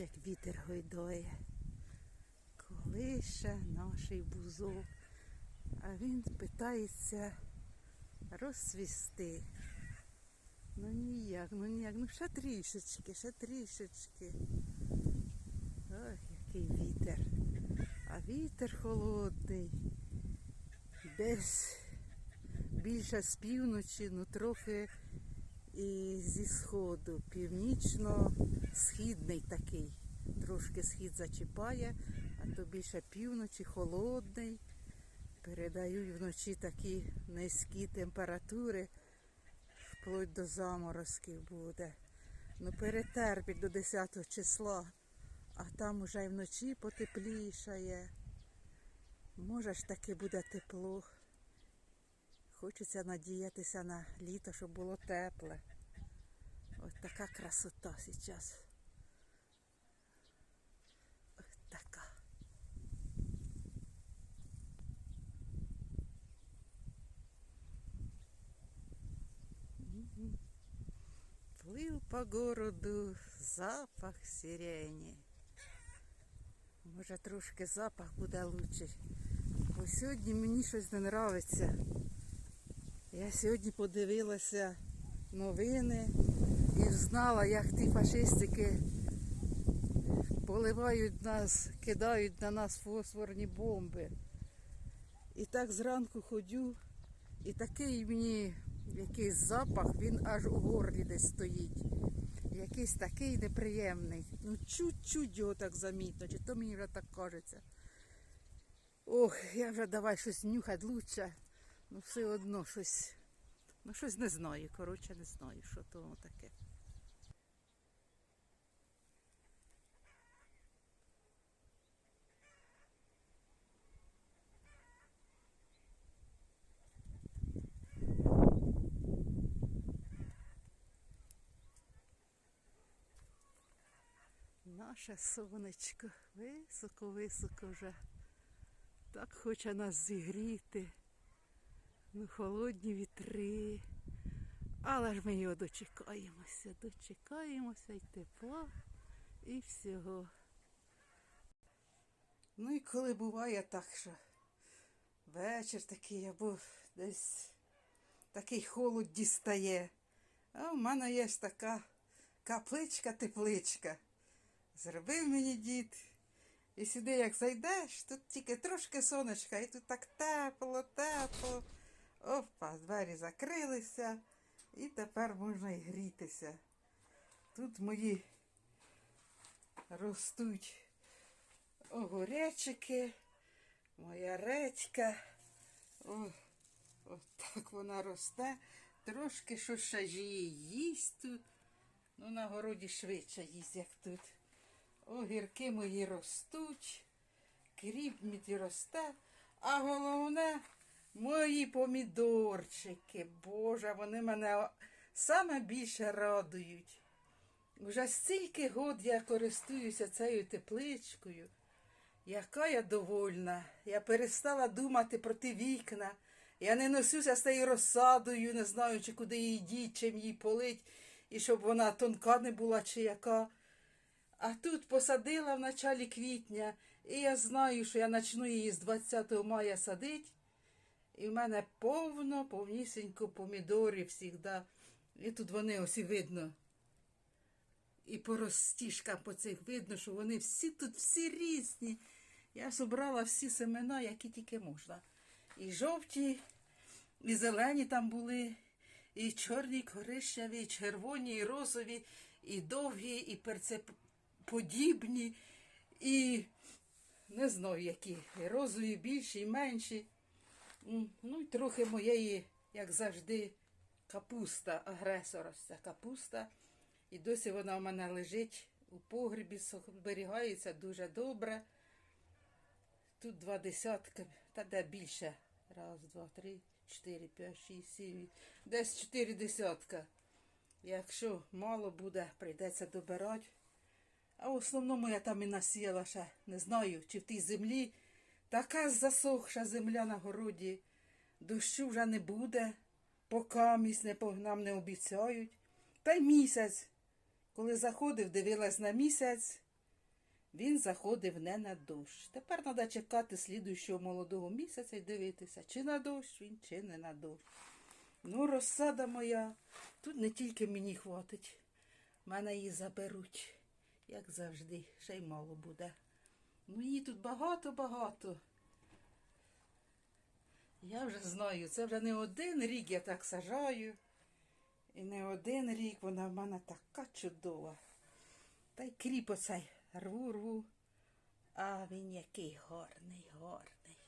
як вітер гойдає. Колише наший бузок, а він питається розцвісти. Ну ніяк, ну ніяк, ну ще трішечки, ще трішечки. Ой, який вітер. А вітер холодний. Десь більше з півночі, ну трохи і зі сходу. Північно-східний такий. Трошки схід зачіпає, а то більше півночі, холодний. Передають вночі такі низькі температури, вплоть до заморозків буде. Ну, перетерпіть до 10 числа, а там уже й вночі потеплішає. Може ж таки буде тепло. Хочеться надіятися на літо, щоб було тепле. Ось така красота зараз. Ось така. Мгм. Плив по городу запах сирені. Може трошки запах буде лучший. Бо сьогодні мені щось не нравиться. Я сьогодні подивилася новини і знала, як ті фашистики поливають нас, кидають на нас фосфорні бомби. І так зранку ходю, і такий мені якийсь запах, він аж у горлі десь стоїть. Якийсь такий неприємний. Ну, чуть-чуть його так замітно, чи то мені вже так кажеться. Ох, я вже давай щось нюхати лучше. Ну, все одно щось. Ну, щось не знаю. Коротше, не знаю, що то воно таке. Наше сонечко високо-високо вже. Так хоче нас зігріти. Ну, холодні вітри. Але ж ми його дочекаємося, дочекаємося і тепла, і всього. Ну і коли буває так, що вечір такий або десь такий холод дістає. А в мене є така капличка-тепличка. Зробив мені дід. І сюди, як зайдеш, тут тільки трошки сонечка, і тут так тепло, тепло. Опа, двері закрилися, і тепер можна і грітися. Тут мої ростуть огуречики, моя редька. О, от так вона росте. Трошки її їсть тут. Ну, на городі швидше їсть, як тут. Огірки мої ростуть, кріп мій росте, а головне мої помідорчики. Боже, вони мене саме більше радують. Вже стільки год я користуюся цією тепличкою. Яка я довольна. Я перестала думати про ті вікна. Я не носюся з тією розсадою, не знаючи, куди її діть, чим її полить, і щоб вона тонка не була чи яка. А тут посадила в началі квітня, і я знаю, що я почну її з 20 мая садити. І в мене повно, повнісінько помідорів завжди. І тут вони ось видно. І по розтіжкам по цих видно, що вони всі тут всі різні. Я зібрала всі семена, які тільки можна. І жовті, і зелені там були, і чорні, і коричневі, і червоні, і розові, і довгі, і перцеподібні, і не знаю, які. Розові більші, і менші. Ну і трохи моєї, як завжди, капуста, агресора. Ця капуста. І досі вона у мене лежить у погрібі, зберігається дуже добре. Тут два десятки, та де більше. Раз, два, три, чотири, п'ять, шість, сім. Десь чотири десятка. Якщо мало буде, прийдеться добирати. А в основному я там і насіяла ще, не знаю, чи в тій землі. Така засохша земля на городі. Дощу вже не буде, поки місь не нам не обіцяють. Та й місяць. Коли заходив, дивилась на місяць, він заходив не на дощ. Тепер треба чекати слідуючого молодого місяця і дивитися, чи на дощ він, чи не на дощ. Ну, розсада моя, тут не тільки мені хватить. Мене її заберуть, як завжди, ще й мало буде. Ну, її тут багато-багато. Я вже знаю, це вже не один рік я так сажаю. І не один рік вона в мене така чудова. Та й кріп оцей рву, рву. А він який гарний, гарний,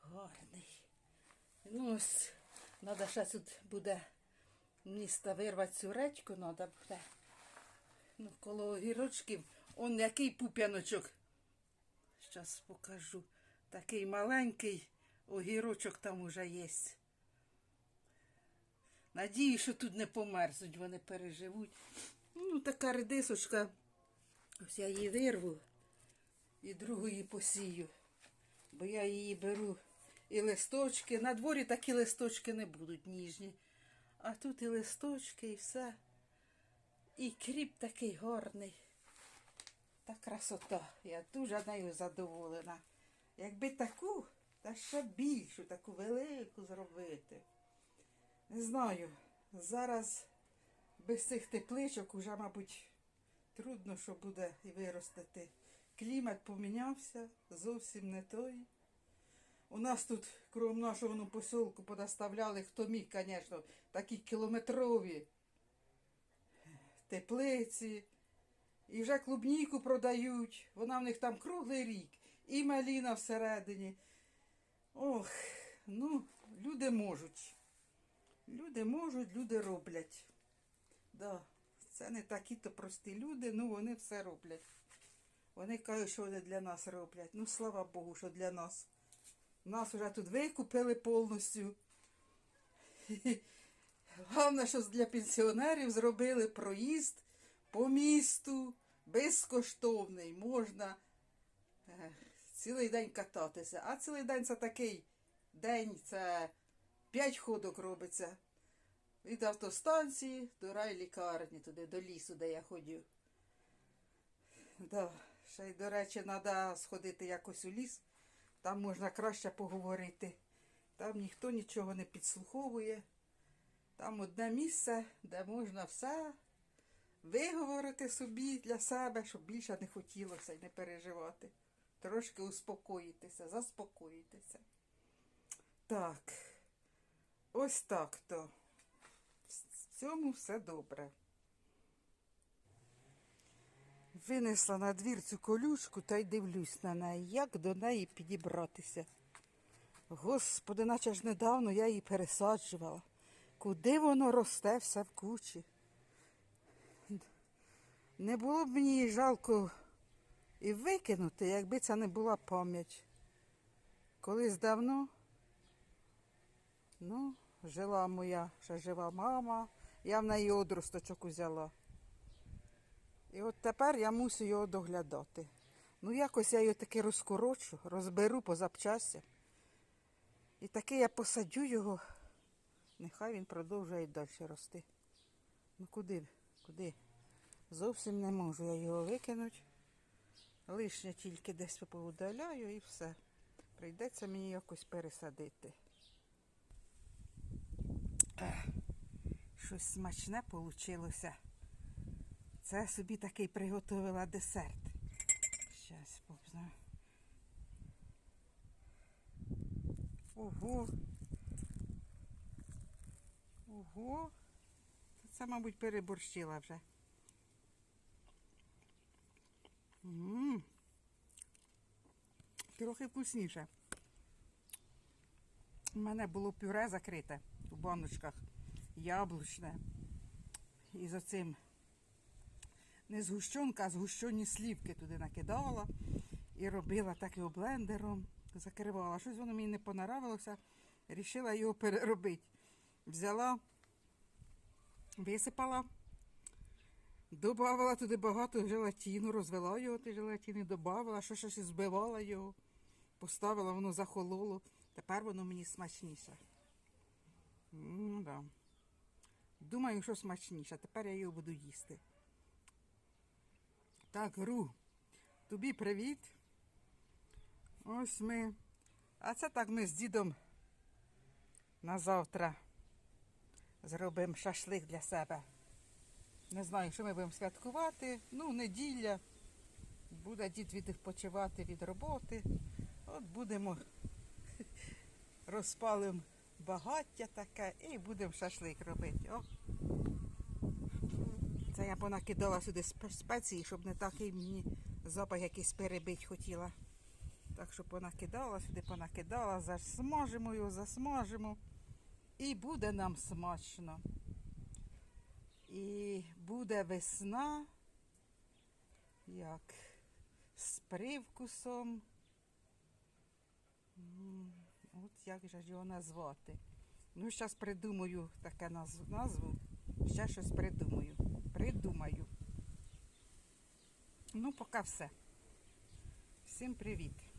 гарний. Ну ось, треба ще тут буде міста вирвати цю речку, треба буде. Ну, коло огірочків. Он який пуп'яночок. Щас покажу. Такий маленький огірочок там уже є. Надію, що тут не померзнуть, вони переживуть. Ну, така редисочка. Ось я її вирву і другу її посію. Бо я її беру і листочки. На дворі такі листочки не будуть ніжні. А тут і листочки, і все. І кріп такий гарний. Та красота. Я дуже нею задоволена. Якби таку, та ще більшу, таку велику зробити. Не знаю, зараз без цих тепличок уже, мабуть, трудно, що буде і виростити. Клімат помінявся, зовсім не той. У нас тут, крім нашого ну, посілку, подоставляли, хто міг, звісно, такі кілометрові теплиці. І вже клубніку продають. Вона в них там круглий рік. І маліна всередині. Ох, ну, люди можуть. Люди можуть, люди роблять. Да, це не такі-то прості люди, ну вони все роблять. Вони кажуть, що вони для нас роблять. Ну, слава Богу, що для нас. Нас вже тут викупили повністю. Головне, що для пенсіонерів зробили проїзд по місту безкоштовний. Можна е, цілий день кататися. А цілий день це такий день, це п'ять ходок робиться. Від автостанції до райлікарні, туди до лісу, де я ходю. Да. Ще й, до речі, треба сходити якось у ліс. Там можна краще поговорити. Там ніхто нічого не підслуховує. Там одне місце, де можна все виговорити собі для себе, щоб більше не хотілося і не переживати. Трошки успокоїтися, заспокоїтися. Так, ось так то. В цьому все добре. Винесла на двір цю колючку та й дивлюсь на неї, як до неї підібратися. Господи, наче ж недавно я її пересаджувала. Куди воно росте все в кучі? Не було б мені жалко і викинути, якби це не була пам'ять. Колись давно, ну, жила моя, ще жива мама, я в неї одросточок узяла. І от тепер я мусю його доглядати. Ну, якось я його таки розкорочу, розберу по запчастям. І таки я посадю його. Нехай він продовжує далі рости. Ну куди? Куди? Зовсім не можу я його викинути. Лишнє тільки десь поудаляю і все. Прийдеться мені якось пересадити. Ех, щось смачне вийшло. Це я собі такий приготувала десерт. Щас попзнаю. Ого. Ого. Це, мабуть, переборщила вже. М-м. Трохи вкусніше. У мене було пюре закрите у баночках, яблучне. І за цим не згущенка, а згущені слівки туди накидала і робила так його блендером, закривала. Щось воно мені не понравилося, рішила його переробити. Взяла, висипала, додавала туди багато желатину, розвела його, ті желатини, додавала, що щось збивала його, поставила, воно захололо. Тепер воно мені смачніше. М, да. Думаю, що смачніше. Тепер я його буду їсти. Так, Ру, Тобі привіт. Ось ми. А це так ми з дідом на завтра зробимо шашлик для себе. Не знаю, що ми будемо святкувати. Ну, неділя. Буде дід відпочивати від роботи. От будемо розпалимо багаття таке і будемо шашлик робити. О. Це я понакидала сюди спеції, щоб не такий мені запах якийсь перебить хотіла. Так що понакидала сюди, понакидала, засмажимо його, засмажимо. І буде нам смачно. І буде весна, як з привкусом. От як же його назвати. Ну, зараз придумаю таке назву. Ще щось придумаю. Придумаю. Ну, поки все. Всім привіт.